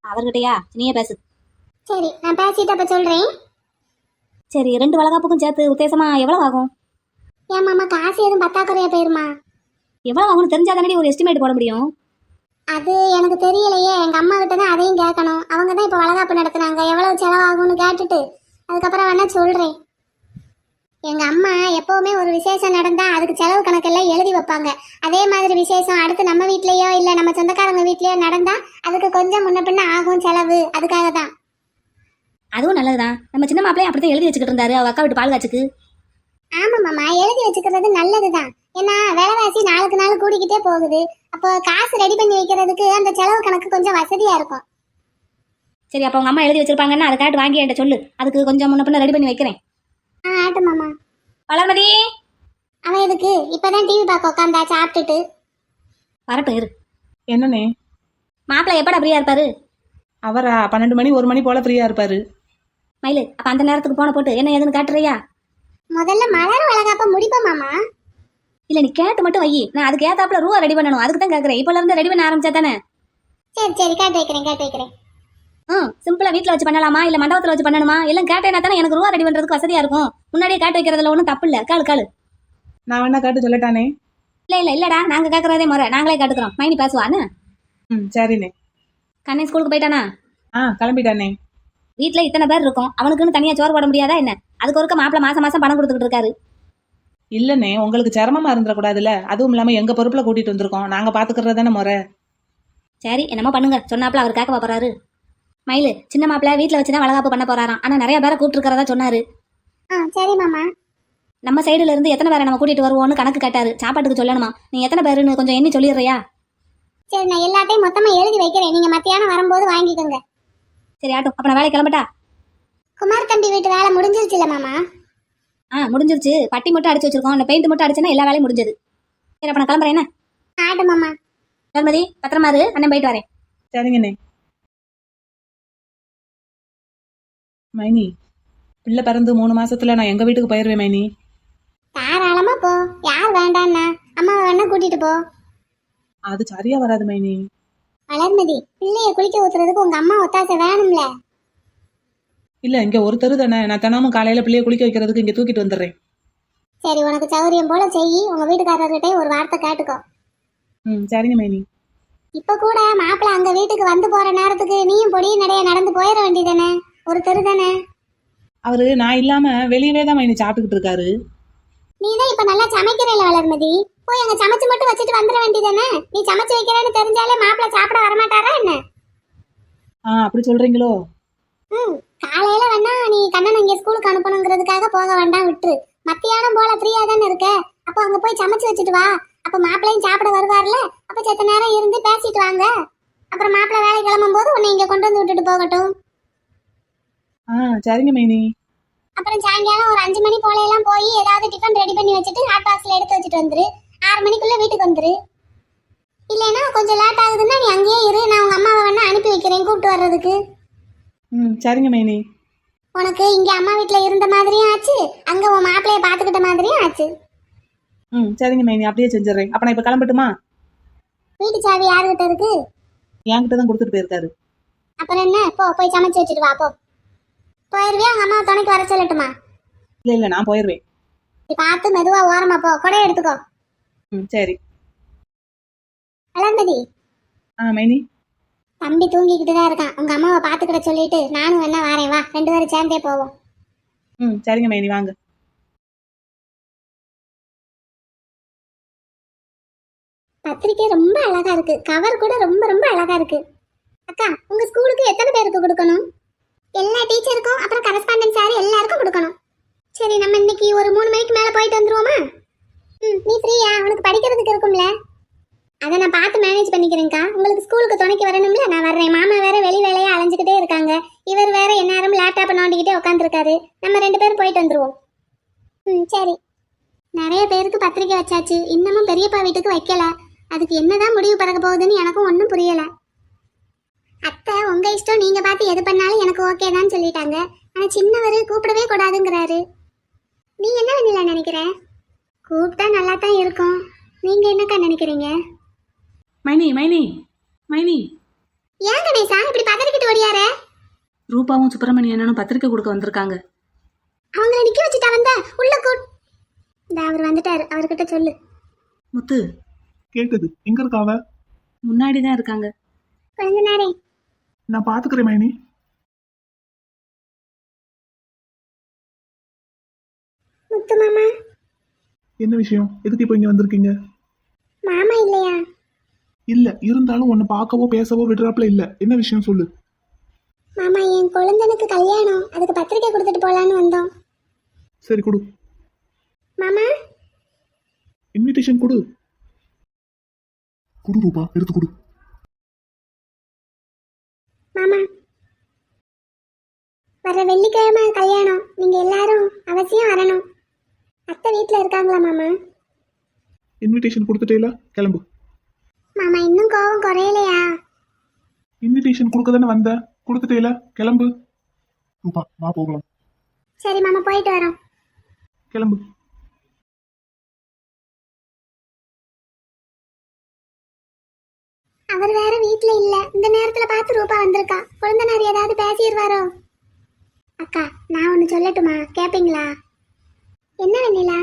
அவர்கிட்டயா? நீயே பேசு. சரி நான் பேசிட்டு அப்ப சொல்றேன். சரி ரெண்டு வளகாப்புக்கும் சேர்த்து உத்தேசமாக எவ்வளோ ஆகும்? ஏன் மாமா காசு எதுவும் பத்தாக்குறையா போயிருமா? எவ்வளோ ஆகும்னு தெரிஞ்சா தானே ஒரு எஸ்டிமேட் போட முடியும்? அது எனக்கு தெரியலையே. எங்க அம்மா கிட்ட தான் அதையும் கேட்கணும். அவங்க தான் இப்போ வளகாப்பு நடத்துனாங்க. எவ்வளவு செலவாகும்னு கேட்டுட்டு. அதுக்கப்புறம் வேணா சொல்றேன். எங்க அம்மா எப்பவுமே ஒரு விசேஷம் நடந்தா அதுக்கு செலவு கணக்கெல்லாம் எழுதி வைப்பாங்க. அதே மாதிரி விசேஷம் அடுத்து நம்ம வீட்லயோ இல்ல நம்ம சொந்தக்காரங்க வீட்லயோ நடந்தா அதுக்கு கொஞ்சம் முன்ன பின்ன ஆகும் செலவு. அதுக்காக தான் அதுவும் நல்லதுதான். நம்ம சின்ன மாப்பிளையும் அப்படித்தான் எழுதி வச்சுக்கிட்டு இருந்தாரு. அவ அக்கா விட்டு பால் காய்ச்சுக்கு. ஆமா மாமா எழுதி வச்சுக்கிறது நல்லதுதான். ஏன்னா விலைவாசி நாளுக்கு நாள் கூடிக்கிட்டே போகுது. அப்போ காசு ரெடி பண்ணி வைக்கிறதுக்கு அந்த செலவு கணக்கு கொஞ்சம் வசதியா இருக்கும். சரி அப்போ உங்க அம்மா எழுதி வச்சிருப்பாங்கன்னா அதை கேட்டு வாங்கி என்கிட்ட சொல்லு. அதுக்கு கொஞ்சம் முன்ன பின்ன ரெடி பண்ணி வைக்கிறேன். ஆட்டு மாமா. வளர்மதி. அவன் எதுக்கு? இப்பதான் டிவி பார்க்க உட்காந்தா சாப்பிட்டுட்டு. வரட்டும் இரு. என்னண்ணே? மாப்பிள்ளை எப்படா ஃப்ரீயா இருப்பாரு? அவரா? பன்னெண்டு மணி ஒரு மணி போல ஃப்ரீயா இருப்பாரு. மயிலு அப்ப அந்த நேரத்துக்கு போன போட்டு என்ன ஏதுன்னு காட்டுறியா? முதல்ல மலர் வளகாப்ப முடிப்போம் மாமா. இல்ல நீ கேட்டு மட்டும் வை. நான் அதுக்கு ஏத்தாப்புல ரூபா ரெடி பண்ணணும். அதுக்கு தான் கேக்குறேன். இப்போல இருந்து ரெடி பண்ண ஆரம்பிச்சா தானே? சரி சரி காட்டு வைக்கிறேன் காட்டு வைக்கிறேன். ம் சிம்பிளா வீட்ல வச்சு பண்ணலாமா? இல்ல மண்டபத்துல வச்சு பண்ணணுமா? எல்லாம் கேட்டேன்னா தானே? எனக்கு ரூபா ரெடி பண்றதுக்கு வசதியா இருக்கும். முன்னாடியே காட்டு வைக்கிறதுல ஒன்றும் தப்பு இல்ல. காலு காலு. நான் வேணா கேட்டு சொல்லட்டானே? இல்ல இல்ல இல்லடா. நாங்க கேக்குறதே முறை. நாங்களே காட்டுக்கிறோம். மைனி பேசுவான்னு ம் சரிண்ணே. கண்ணே ஸ்கூலுக்கு போயிட்டானா? ஆ கிளம்பிட்டானே. வீட்ல இத்தனை பேர் இருக்கும். அவனுக்குன்னு தனியா சோறு போட முடியாதா என்ன? அதுக்கு ஒருக்க மாப்பிள மாசம் மாசம் பணம் கொடுத்துக்கிட்டு இருக்காரு. இல்லண்ணே உங்களுக்கு சிரமமா இருந்துடக்கூடாதுல்ல அதுவும் இல்லாம எங்க பொறுப்புல கூட்டிட்டு வந்திருக்கோம். நாங்க பாத்துக்கிறது தானே முறை. சரி என்னமோ பண்ணுங்க. சொன்னாப்புல அவர் கேட்க போறாரு. மயிலு சின்ன மாப்பிள வீட்ல வச்சுதான் வளகாப்பு பண்ண போறாராம். ஆனா நிறைய பேரை கூப்பிட்டு சொன்னாரு. ஆ சரி மாமா. நம்ம சைடுல இருந்து எத்தனை பேரை நம்ம கூட்டிட்டு வருவோம்னு கணக்கு கேட்டாரு. சாப்பாட்டுக்கு சொல்லணுமா? நீ எத்தனை பேருன்னு கொஞ்சம் எண்ணி சொல்லிடுறியா? சரி நான் எல்லாத்தையும் மொத்தமா எழுதி வைக்கிறேன். நீங்க மத்தியானம் வரும்போது வாங்கிக்கோங்க. சரி ஆட்டும். அப்ப நான் வேலை கிளம்பட்டா? குமார் தம்பி வீட்டு வேலை முடிஞ்சிருச்சுல மாமா? ஆ முடிஞ்சிருச்சு. பட்டி மட்டும் அடிச்சு வச்சிருக்கோம். இந்த பெயிண்ட் மட்டும் அடிச்சேன்னா எல்லா வேலையும் முடிஞ்சது. சரி அப்ப நான் கிளம்புறேன் என்ன? ஆட்டு மாமா. தர்மதி பத்திரமா இரு. அண்ணன் போயிட்டு வரேன். சரிங்கண்ணே. மைனி பிள்ளை பிறந்து மூணு மாசத்துல நான் எங்க வீட்டுக்கு போயிருவேன் மைனி? தாராளமா போ. யார் வேண்டான்னா அம்மாவை வேணா கூட்டிட்டு போ. அது சரியா வராது மைனி. வளர்மதி பிள்ளைய குளிக்க ஊத்துறதுக்கு உங்க அம்மா ஒத்தாசை வேணும்ல? இல்ல இங்க ஒரு தெரு தானே. நான் தினமும் காலையில பிள்ளைய குளிக்க வைக்கிறதுக்கு இங்க தூக்கிட்டு வந்துடுறேன். சரி உனக்கு சௌரியம் போல செய் உங்க வீட்டுக்காரர்கிட்ட ஒரு வார்த்தை கேட்டுக்கோ. ம் சரிங்க மைனி. இப்ப கூட மாப்பிள்ளை அங்க வீட்டுக்கு வந்து போற நேரத்துக்கு நீயும் பொடியும் நடைய நடந்து போயிட வேண்டியதானே ஒரு தெரு தானே? அவரு நான் இல்லாம வெளியவே தான் மைனி சாப்பிட்டுக்கிட்டு இருக்காரு. நீ தான் இப்ப நல்லா சமைக்கிறேல வளர்மதி போய் அங்க சமைச்சு மட்டும் வச்சுட்டு வந்துட வேண்டியதானே நீ சமைச்சு வைக்கிறேன்னு தெரிஞ்சாலே மாப்பிள்ளை சாப்பிட வரமாட்டாரா என்ன? ஆ அப்படி சொல்றீங்களோ? ம் காலையில வேணா நீ கண்ணன் இங்க ஸ்கூலுக்கு அனுப்பணுங்கிறதுக்காக போக வேண்டாம் விட்டுரு. மத்தியானம் போல ஃப்ரீயா தானே இருக்க? அப்போ அங்க போய் சமைச்சு வச்சுட்டு வா. அப்ப மாப்பிள்ளையும் சாப்பிட வருவார்ல? அப்ப செத்த நேரம் இருந்து பேசிட்டு வாங்க. அப்புறம் மாப்பிள்ளை வேலை கிளம்பும் போது உன்னை இங்க கொண்டு வந்து விட்டுட்டு போகட்டும். ஆ சரிங்க மைனி. அப்புறம் சாயங்காலம் ஒரு அஞ்சு மணி போல எல்லாம் போய் ஏதாவது டிஃபன் ரெடி பண்ணி வச்சுட்டு ஹாட் பாக்ஸ்ல எடுத்து வச்சுட்டு வந்துரு. ஆறு மணிக்குள்ள வீட்டுக்கு வந்துரு. இல்லைன்னா கொஞ்சம் லேட் ஆகுதுன்னா நீ அங்கேயே இரு. நான் உங்க அம்மாவை வேணா அனுப்பி வைக்கிறேன் கூப்பிட்டு வர்றதுக்கு. ம் சரிங்க மைனி. உனக்கு இங்க அம்மா வீட்ல இருந்த மாதிரியும் ஆச்சு? அங்க உன் மாப்பிள்ளைய பாத்துக்கிட்ட மாதிரியும் ஆச்சு? ம் சரிங்க மைனி. அப்படியே செஞ்சிடுறேன். அப்ப நான் இப்ப கிளம்பட்டுமா? வீட்டு சாவி யாருகிட்ட இருக்கு? என்கிட்ட தான் கொடுத்துட்டு போயிருக்காரு. அப்புறம் என்ன? போ போய் சமைச்சு வச்சுட்டு வா போ. போயிருவியா? உங்க அம்மா துணைக்கு வர சொல்லட்டுமா? இல்ல இல்ல நான் போயிருவேன். நீ பார்த்து மெதுவா ஓரமா போ. கொடைய எடுத்துக்கோ. ம் சரி. வளர்ந்ததி ஆ மைனி. தம்பி தூங்கிக்கிட்டு தான் இருக்கான். உங்க அம்மாவை பாத்துக்கிட சொல்லிட்டு நானும் வேணா வரேன். வா ரெண்டு பேரும் சேர்ந்தே போவோம். ம் சரிங்க மைனி வாங்க. பத்திரிக்கை ரொம்ப அழகா இருக்கு. கவர் கூட ரொம்ப ரொம்ப அழகா இருக்கு. அக்கா உங்க ஸ்கூலுக்கு எத்தனை பேருக்கு கொடுக்கணும்? எல்லா டீச்சருக்கும் அப்புறம் கரஸ்பாண்டன்ஸ் சார் எல்லாருக்கும் கொடுக்கணும். சரி நம்ம இன்னைக்கு ஒரு மூணு மணிக்கு மேலே போயிட்டு வந்துருவோமா? ம் நீ ஃப்ரீயா? உனக்கு படிக்கிறதுக்கு இருக்கும்ல. அதை நான் பார்த்து மேனேஜ் பண்ணிக்கிறேன்க்கா. உங்களுக்கு ஸ்கூலுக்கு துணைக்கு வரணும்ல? நான் வர்றேன். மாமா வேற வெளி வேலையை அலைஞ்சுக்கிட்டே இருக்காங்க. இவர் வேற எந்நேரம் லேப்டாப் நோண்டிக்கிட்டே உட்காந்துருக்காரு நம்ம ரெண்டு பேரும் போயிட்டு வந்துருவோம். ம் சரி. நிறைய பேருக்கு பத்திரிக்கை வச்சாச்சு. இன்னமும் பெரியப்பா வீட்டுக்கு வைக்கல. அதுக்கு என்னதான் முடிவு பறக்க போகுதுன்னு எனக்கும் ஒன்றும் புரியலை. அத்தை உங்க இஷ்டம் நீங்க பார்த்து எது பண்ணாலும் எனக்கு ஓகே தான் சொல்லிட்டாங்க. ஆனா சின்னவர் கூப்பிடவே கூடாதுங்கிறாரு. நீ என்ன வெண்ணிலா நினைக்கிற? கூப்பிட்டா நல்லா தான் இருக்கும். நீங்க என்னக்கா நினைக்கிறீங்க? மைனி மைனி மைனி. ஏன் கணேசா இப்படி பதறிக்கிட்டு ஓடியார? ரூபாவும் சுப்பிரமணியனும் பத்திரிக்கை கொடுக்க வந்திருக்காங்க. அவங்கள நிக்க வச்சுட்டா வந்த உள்ள கூட் இந்த அவர் வந்து அவர்கிட்ட சொல்லு. முத்து. கேக்குது. எங்க இருக்கா அவ முன்னாடி தான் இருக்காங்க. கொஞ்ச நேரம் நான் பாத்துக்கிறேன் மைனி. முத்து மாமா. என்ன விஷயம்? எதுக்கு இப்போ இங்க வந்திருக்கீங்க? மாமா இல்லையா? இல்ல இருந்தாலும் உன்னை பார்க்கவோ பேசவோ விடுறாப்புல இல்ல. என்ன விஷயம் சொல்லு? மாமா என் குழந்தனுக்கு கல்யாணம். அதுக்கு பத்திரிக்கை கொடுத்துட்டு போலான்னு வந்தோம். சரி கொடு. மாமா? இன்விடேஷன் கொடு. குடு ரூபா. எடுத்து கொடு. மாமா. வர வெள்ளிக்கிழமை கல்யாணம். நீங்க எல்லாரும் அவசியம் வரணும். அத்தை வீட்ல இருக்காங்களா மாமா? இன்விடேஷன் கொடுத்துட்டேல கிளம்பு. மாமா இன்னும் கோவம் குறையலையா? இன்விடேஷன் கொடுக்க தானே வந்த? கொடுத்துட்டேல கிளம்பு. ரூபா வா போகலாம். சரி மாமா போயிட்டு வரோம். கிளம்பு. அவர் வேற வீட்ல இல்ல. இந்த நேரத்துல பார்த்து ரூபா வந்திருக்கா. குழந்தனார் ஏதாவது பேசிடுவாரோ? அக்கா நான் ஒன்னு சொல்லட்டுமா? கேப்பீங்களா? என்ன வெண்ணிலா?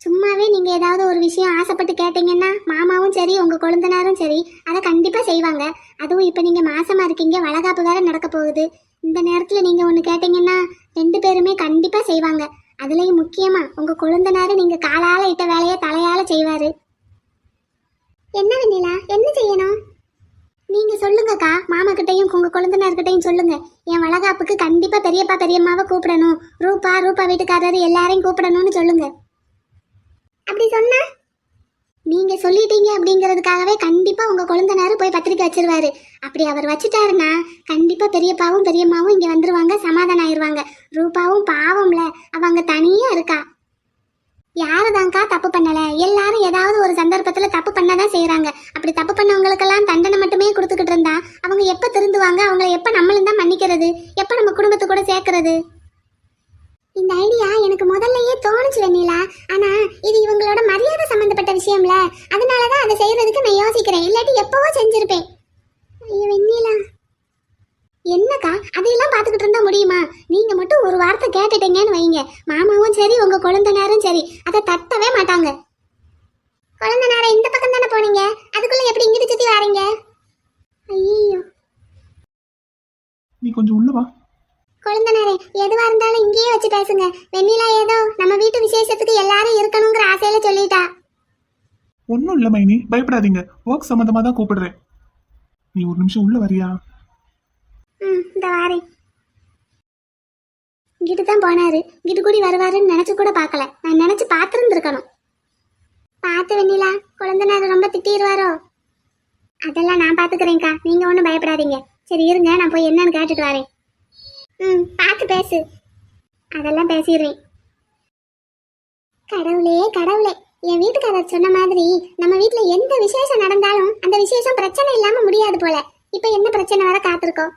சும்மாவே நீங்க ஏதாவது ஒரு விஷயம் ஆசைப்பட்டு கேட்டீங்கன்னா மாமாவும் சரி உங்க கொழுந்தனாரும் சரி அதை கண்டிப்பா செய்வாங்க. அதுவும் இப்ப நீங்க மாசமா இருக்கீங்க வளகாப்பு வேற நடக்க போகுது. இந்த நேரத்துல நீங்க ஒன்னு கேட்டீங்கன்னா ரெண்டு பேருமே கண்டிப்பா செய்வாங்க. அதுலயும் முக்கியமா உங்க கொழுந்தனாரு நீங்க காலால இட்ட வேலையை தலையால செய்வாரு. என்ன வெண்ணிலா? என்ன செய்யணும்? நீங்க சொல்லுங்கக்கா. மாமா கிட்டையும் உங்க குழந்தைனார்கிட்டையும் சொல்லுங்க. என் வளகாப்புக்கு கண்டிப்பா பெரியப்பா பெரியம்மாவை கூப்பிடணும். ரூபா ரூபா வீட்டுக்காரர் எல்லாரையும் கூப்பிடணும்னு சொல்லுங்க. அப்படி சொன்னா? நீங்க சொல்லிட்டீங்க அப்படிங்கிறதுக்காகவே கண்டிப்பா உங்க குழந்தைனாரு போய் பத்திரிக்கை வச்சிருவாரு. அப்படி அவர் வச்சுட்டாருன்னா கண்டிப்பா பெரியப்பாவும் பெரியம்மாவும் இங்க வந்துருவாங்க சமாதானம் ஆயிருவாங்க. ரூபாவும் பாவம்ல. அவங்க தனியா இருக்கா? யாருதான்க்கா தப்பு பண்ணல? எல்லாரும் ஏதாவது ஒரு சந்தர்ப்பத்துல தப்பு பண்ணதான் செய்யறாங்க அப்படி தப்பு பண்ணவங்களுக்கெல்லாம் தண்டனை மட்டுமே கொடுத்துக்கிட்டு இருந்தா அவங்க எப்ப திருந்துவாங்க? அவங்கள எப்ப நம்மளும் தான் மன்னிக்கிறது? எப்ப நம்ம குடும்பத்து கூட சேர்க்கறது? இந்த ஐடியா எனக்கு முதல்லயே தோணுச்சு வெண்ணிலா ஆனா இது இவங்களோட மரியாதை சம்பந்தப்பட்ட விஷயம்ல. அதனாலதான் அதை செய்யறதுக்கு நான் யோசிக்கிறேன். இல்லாட்டி எப்பவோ செஞ்சிருப்பேன். ஐயோ வெண்ணிலா என்னக்கா? அதையெல்லாம் பார்த்துக்கிட்டு இருந்தா முடியுமா? நீங்க மட்டும் ஒரு வார்த்தை கேட்டுட்டீங்கன்னு வைங்க. மாமாவும் சரி உங்க குழந்தைனாரும் சரி. அதை தட்டவே மாட்டாங்க. குழந்தைனார இந்த பக்கம் தானே போனீங்க? அதுக்குள்ள எப்படி இங்கிட்டு சுத்தி வாரீங்க? ஐயோ நீ கொஞ்சம் உள்ள வா. குழந்தைனாரே எதுவா இருந்தாலும் இங்கேயே வச்சு பேசுங்க வெண்ணிலா ஏதோ நம்ம வீட்டு விசேஷத்துக்கு எல்லாரும் இருக்கணுங்கிற ஆசையில சொல்லிட்டா. ஒன்றும் இல்லை மைனி. பயப்படாதீங்க. ஒர்க் சம்மந்தமாக தான் கூப்பிடுறேன். நீ ஒரு நிமிஷம் உள்ள வரியா? ம் இந்த வாரேன் இங்கிட்டு தான் போனாரு. இங்கிட்டு கூடி வருவாருன்னு நினைச்சு கூட பார்க்கல. நான் நினைச்சு பார்த்துருந்துருக்கணும். பார்த்து வெண்ணிலா குழந்தைனாரு ரொம்ப திட்டிடுவாரோ அதெல்லாம் நான் பார்த்துக்கிறேன்க்கா. நீங்கள் ஒன்றும் பயப்படாதீங்க. சரி இருங்க. நான் போய் என்னன்னு கேட்டுட்டு வரேன் ம் பார்த்து பேசு. அதெல்லாம் பேசிடுறேன். கடவுளே கடவுளே. என் வீட்டுக்காரர் சொன்ன மாதிரி நம்ம வீட்டில் எந்த விசேஷம் நடந்தாலும் அந்த விசேஷம் பிரச்சனை இல்லாமல் முடியாது போல. இப்போ என்ன பிரச்சனை வர காத்திருக்கோம்?